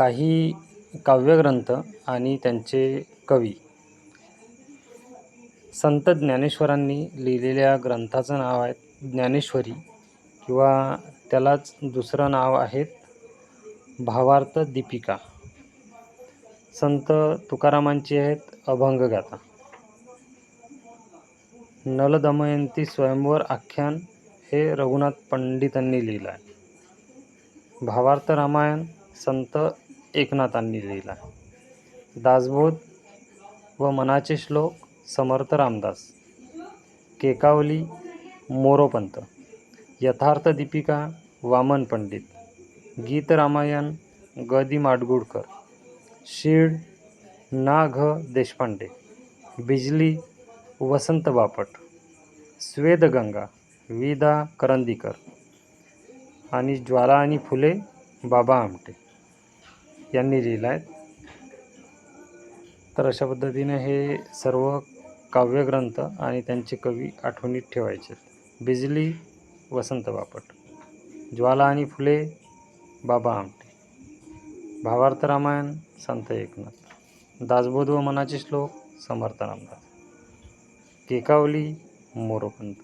काही काव्यग्रंथ आणि त्यांचे कवी. संत ज्ञानेश्वरांनी लिहिलेल्या ग्रंथाचं नाव आहे ज्ञानेश्वरी किंवा त्यालाच दुसरं नाव आहेत भावार्थ दीपिका. संत तुकारामांची आहेत अभंगगाथा. नलदमयंती स्वयंवर आख्यान हे रघुनाथ पंडितांनी लिहिलं आहे. भावार्थ रामायण संत एकनाथांनी लिहिला. दासबोध व मनाचे श्लोक समर्थ रामदास. केकावली मोरोपंत. यथार्थ दीपिका वामन पंडित. गीत रामायण ग दि माडगूळकर. शीळ ना घ देशपांडे. बिजली वसंत बापट. स्वेदगंगा विदा करंदीकर. आणि ज्वाला आणि फुले बाबा आमटे. यांनी लिहिलं आहे तर अशा पद्धतीने हे सर्व काव्यग्रंथ आणि त्यांचे कवी आठवणीत ठेवायचे. बिजली वसंत बापट ज्वाला आणि फुले बाबा आमटे भावार्थ रामायण संत एकनाथ दासबोध व मनाचे श्लोक समर्थ रामदास केकावली मोरोपंत.